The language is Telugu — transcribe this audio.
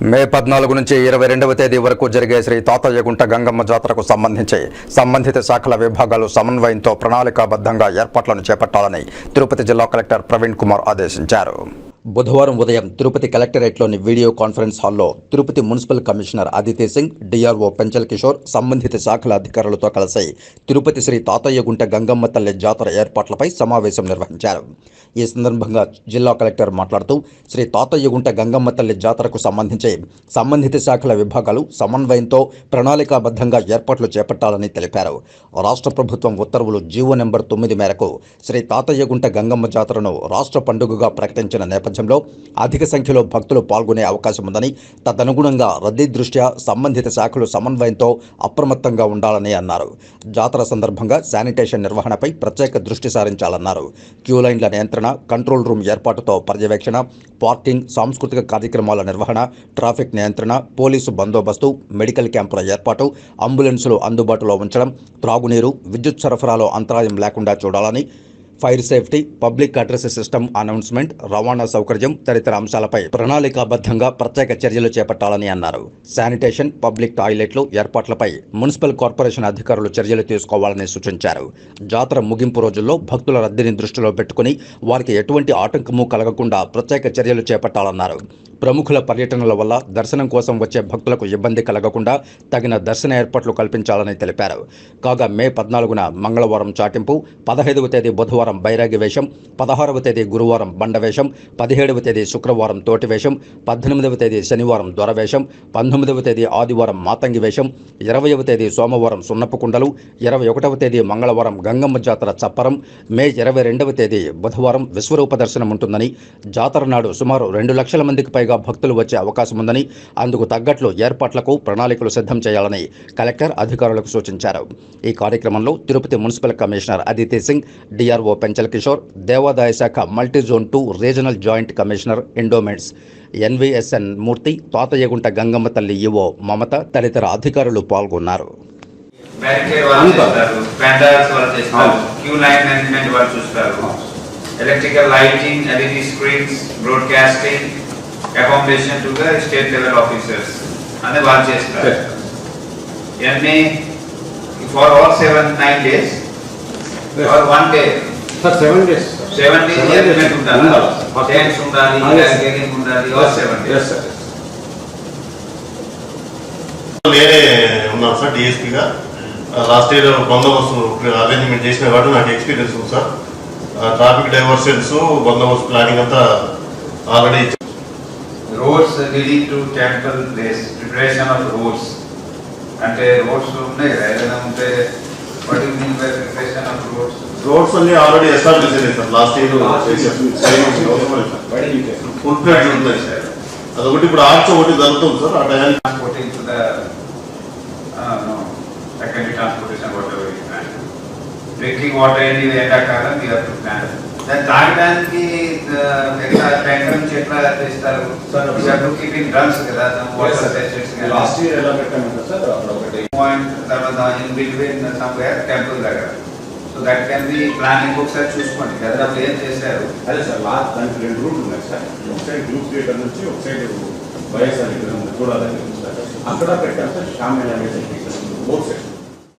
మే పద్నాలుగు నుంచి ఇరవై రెండవ తేదీ వరకు జరిగే శ్రీ తాతయ్యగుంట గంగమ్మ జాతరకు సంబంధించి సంబంధిత శాఖల విభాగాలు సమన్వయంతో ప్రణాళికాబద్ధంగా ఏర్పాట్లను చేపట్టాలని తిరుపతి జిల్లా కలెక్టర్ ప్రవీణ్ కుమార్ ఆదేశించారు. బుధవారం ఉదయం తిరుపతి కలెక్టరేట్లోని వీడియో కాన్ఫరెన్స్ హాల్లో Tirupati municipal commissioner Aditya Singh DRO Penchal Kishore సంబంధిత శాఖల అధికారులతో కలిసి తిరుపతి శ్రీ తాతయ్యగుంట గంగమ్మ తల్లి జాతర ఏర్పాట్లపై సమావేశం నిర్వహించారు. ఈ సందర్భంగా జిల్లా కలెక్టర్ మాట్లాడుతూ శ్రీ తాతయ్యగుంట గంగమ్మ తల్లి జాతరకు సంబంధించి సంబంధిత శాఖల విభాగాలు సమన్వయంతో ప్రణాళికాబద్ధంగా ఏర్పాట్లు చేపట్టాలని తెలిపారు. రాష్ట్ర ప్రభుత్వం ఉత్తర్వులు జీవో నెంబర్ తొమ్మిది మేరకు శ్రీ తాతయ్యగుంట గంగమ్మ జాతరను రాష్ట్ర పండుగగా ప్రకటించిన నేపథ్యంలో అధిక సంఖ్యలో భక్తులు పాల్గొనే అవకాశం ఉందని తదనుగుణంగా రద్దీ దృష్ట్యా సంబంధిత శాఖలు సమన్వయంతో అప్రమత్తంగా ఉండాలని అన్నారు. జాతర సందర్భంగా శానిటేషన్ నిర్వహణపై ప్రత్యేక దృష్టి సారించాలన్నారు. క్యూ లైన్ల నియంత్రణ కంట్రోల్ రూమ్ ఏర్పాటుతో పర్యవేక్షణ పార్కింగ్ సాంస్కృతిక కార్యక్రమాల నిర్వహణ ట్రాఫిక్ నియంత్రణ పోలీసు బందోబస్తు మెడికల్ క్యాంపుల ఏర్పాటు అంబులెన్సులు అందుబాటులో ఉంచడం త్రాగునీరు విద్యుత్ సరఫరాలో అంతరాయం లేకుండా చూడాలని fire safety public address system announcement రవాణా సౌకర్యం తదితర అంశాలపై ప్రణాళికాబద్ధంగా ప్రత్యేక చర్యలు చేపట్టాలని అన్నారు. శానిటేషన్ పబ్లిక్ టాయిలెట్లు ఏర్పాట్లపై మున్సిపల్ కార్పొరేషన్ అధికారులు చర్యలు తీసుకోవాలని సూచించారు. జాతర ముగింపు రోజుల్లో భక్తుల రద్దీని దృష్టిలో పెట్టుకుని వారికి ఎటువంటి ఆటంకము కలగకుండా ప్రత్యేక చర్యలు చేపట్టాలన్నారు. ప్రముఖుల పర్యటనల వల్ల దర్శనం కోసం వచ్చే భక్తులకు ఇబ్బంది కలగకుండా తగిన దర్శన ఏర్పాట్లు కల్పించాలని తెలిపారు. కాగా మే పద్నాలుగున మంగళవారం చాటింపు పదహైదవ తేదీ బుధవారం బైరాగి వేషం పదహారవ తేదీ గురువారం బండ వేషం పదిహేడవ తేదీ శుక్రవారం తోటి వేషం పద్దెనిమిదవ తేదీ శనివారం దొరవేషం పంతొమ్మిదవ తేదీ ఆదివారం మాతంగి వేషం ఇరవయవ తేదీ సోమవారం సున్నపు కుండలు ఇరవై ఒకటవ తేదీ మంగళవారం గంగమ్మ జాతర చప్పరం మే ఇరవై రెండవ తేదీ బుధవారం విశ్వరూప దర్శనం ఉంటుందని జాతర నాడు సుమారు రెండు లక్షల మందికి పైగా భక్తులు వచ్చే అవకాశం ఉందని అందుకు తగ్గట్లు ఏర్పాట్లకు ప్రణాళికలు సిద్ధం చేయాలని కలెక్టర్ అధికారులకు సూచించారు. ఈ కార్యక్రమంలో Tirupati municipal commissioner Aditi Singh DRO Penchal Kishore దేవాదాయ శాఖ multi zone two regional joint commissioner endowments NVSN Murthy Tatayyagunta Gangamma తల్లి ఈవో మమత తదితర అధికారులు పాల్గొన్నారు. Electrical lighting LED screens broadcasting accommodation to the state level officers అనేది వాళ్ళు చేస్తారు. ఇవన్నీ for all seven nine days for one day sir seven days seven days ఉండాలి. ఉండాలి. టెంట్స్ ఉండాలి yes, sir. బ్యారికేడింగ్ ఉండాలి ఆల్ సెవెన్ డేస్ సార్ నేనే ఉన్నాను సార్ డిఎస్పీగా లాస్ట్ ఇయర్ బందోబస్తు అరేంజ్మెంట్ చేసిన కాబట్టి నాకు ఎక్స్పీరియన్స్ ఉంది సార్. ట్రాఫిక్ డైవర్షన్స్ బందోబస్తు ప్లానింగ్ అంతా already roads leading to temple place preparation of roads అంటే రోడ్స్ ఉన్నాయి ఏదైనా ఉంటే what you mean by preparation of roads roads అన్ని ఆల్రెడీ ఎస్టాబ్లిష్ అయ్యాయి sir. Last year full plate ఉంటుంది సార్. అదొకటి ఇప్పుడు ఆర్చ్ ఒకటి జరుగుతుంది సార్. ఆ టైం డ్రింకింగ్ వాటర్ ఏంటి ఎండాకాలం హావ్ టు ప్లాన్ దాన్ని తాగడానికి ఎట్లా ట్యాంకర్ నుంచి ఎట్లా Sir, కీపింగ్ డ్రమ్స్ కదా. వాటర్ లాస్ట్ ఇయర్ ఎలా పెట్టామంటే సార్ అక్కడ ఒకటి పాయింట్ తర్వాత ఇన్ బిట్వీన్ సమ్వేర్ టెంపుల్ దగ్గర. So that can be planning ఒకసారి చూసుకోండి. కదా అప్పుడు ఏం చేశారు? అదే సార్ లాస్ట్ దానికి రెండు రూట్లు ఉన్నాయి సార్. ఒక సైడ్ గ్రూప్ థియేటర్ నుంచి ఒక సైడ్ వైఎస్ఆర్ దగ్గర ఉంది చూడాలని సార్. అక్కడ పెట్టారు సార్ షామిల్ అనేది బోత్